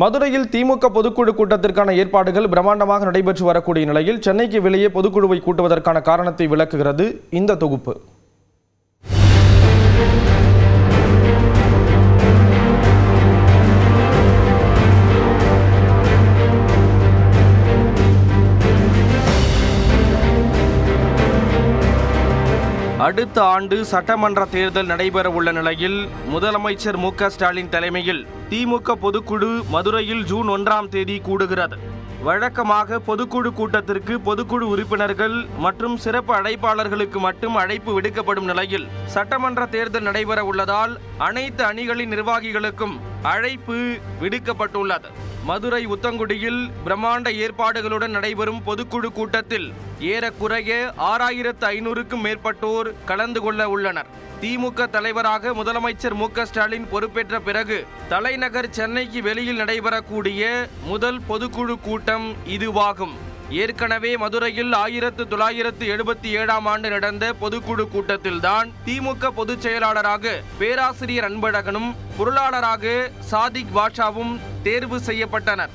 மதுரையில் திமுக பொதுக்குழு கூட்டத்திற்கான ஏற்பாடுகள் பிரம்மாண்டமாக நடைபெற்று வரக்கூடிய நிலையில் சென்னைக்கு வெளியே பொதுக்குழுவை கூட்டுவதற்கான காரணத்தை விளக்குகிறது இந்த தொகுப்பு. அடுத்த ஆண்டு சட்டமன்ற தேர்தல் நடைபெற உள்ள நிலையில் முதலமைச்சர் மு ஸ்டாலின் தலைமையில் திமுக பொதுக்குழு மதுரையில் ஜூன் ஒன்றாம் தேதி கூடுகிறது. வழக்கமாக பொதுக்குழு கூட்டத்திற்கு பொதுக்குழு உறுப்பினர்கள் மற்றும் சிறப்பு அழைப்பாளர்களுக்கு மட்டும் அழைப்பு விடுக்கப்படும் நிலையில் சட்டமன்ற தேர்தல் நடைபெற உள்ளதால் அனைத்து அணிகளின் நிர்வாகிகளுக்கும் அழைப்பு விடுக்கப்பட்டுள்ளது. மதுரை உத்தங்குடியில் பிரம்மாண்ட ஏற்பாடுகளுடன் நடைபெறும் பொதுக்குழு கூட்டத்தில் ஏறக்குறைய ஆறாயிரத்து ஐநூறுக்கும் மேற்பட்டோர் கலந்து கொள்ள உள்ளனர். திமுக தலைவராக முதலமைச்சர் மு ஸ்டாலின் பொறுப்பேற்ற பிறகு தலைநகர் சென்னைக்கு வெளியில் நடைபெறக்கூடிய முதல் பொதுக்குழு கூட்டம் இதுவாகும். ஏற்கனவே மதுரையில் ஆயிரத்து தொள்ளாயிரத்து எழுபத்தி ஏழாம் ஆண்டு நடந்த பொதுக்குழு கூட்டத்தில்தான் திமுக பொதுச் செயலாளராக பேராசிரியர் அன்பழகனும் பொருளாளராக சாதிக் பாட்ஷாவும் தேர்வு செய்யப்பட்டனர்.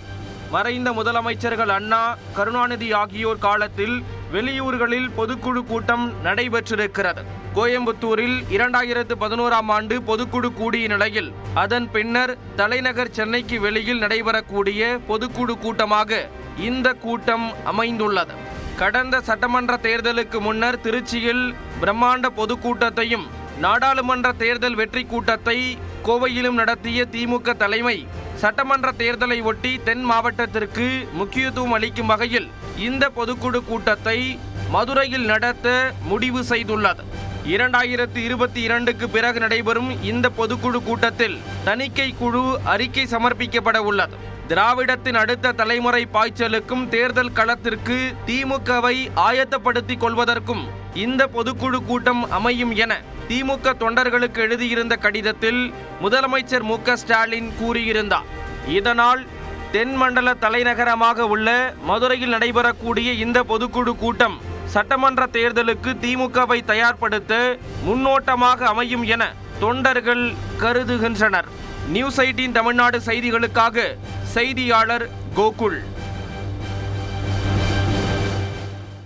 மறைந்த முதலமைச்சர்கள் அண்ணா கருணாநிதி ஆகியோர் காலத்தில் வெளியூர்களில் பொதுக்குழு கூட்டம் நடைபெற்றிருக்கிறது. கோயம்புத்தூரில் இரண்டாயிரத்து பதினோராம் ஆண்டு பொதுக்குழு கூடிய நிலையில் அதன் பின்னர் தலைநகர் சென்னைக்கு வெளியில் நடைபெறக்கூடிய பொதுக்குழு கூட்டமாக இந்த கூட்டம் அமைந்துள்ளது. கடந்த சட்டமன்ற தேர்தலுக்கு முன்னர் திருச்சியில் பிரம்மாண்ட பொதுக்கூட்டத்தையும் நாடாளுமன்ற தேர்தல் வெற்றி கூட்டத்தை கோவையிலும் நடத்திய திமுக தலைமை சட்டமன்ற தேர்தலை ஒட்டி தென் மாவட்டத்திற்கு முக்கியத்துவம் அளிக்கும் வகையில் இந்த பொதுக்குழு கூட்டத்தை மதுரையில் நடத்த முடிவு செய்துள்ளது. இரண்டாயிரத்து இருபத்தி இரண்டுக்கு பிறகு நடைபெறும் இந்த பொதுக்குழு கூட்டத்தில் தணிக்கை குழு அறிக்கை சமர்ப்பிக்கப்பட உள்ளது. திராவிடத்தின் அடுத்த தலைமுறை பாய்ச்சலுக்கும் தேர்தல் களத்திற்கு திமுகவை ஆயத்தப்படுத்திக் கொள்வதற்கும் இந்த பொதுக்குழு கூட்டம் அமையும் என திமுக தொண்டர்களுக்கு எழுதியிருந்த கடிதத்தில் முதலமைச்சர் மு ஸ்டாலின் கூறியிருந்தார். இதனால் தென் மண்டல தலைநகரமாக உள்ள மதுரையில் நடைபெறக்கூடிய இந்த பொதுக்குழு கூட்டம் சட்டமன்ற தேர்தலுக்கு திமுகவை தயார்படுத்த முன்னோட்டமாக அமையும் என தொண்டர்கள் கருதுகின்றனர். நியூஸ் எயிட்டீன் தமிழ்நாடு செய்திகளுக்காக செய்தியாளர் கோகுல்.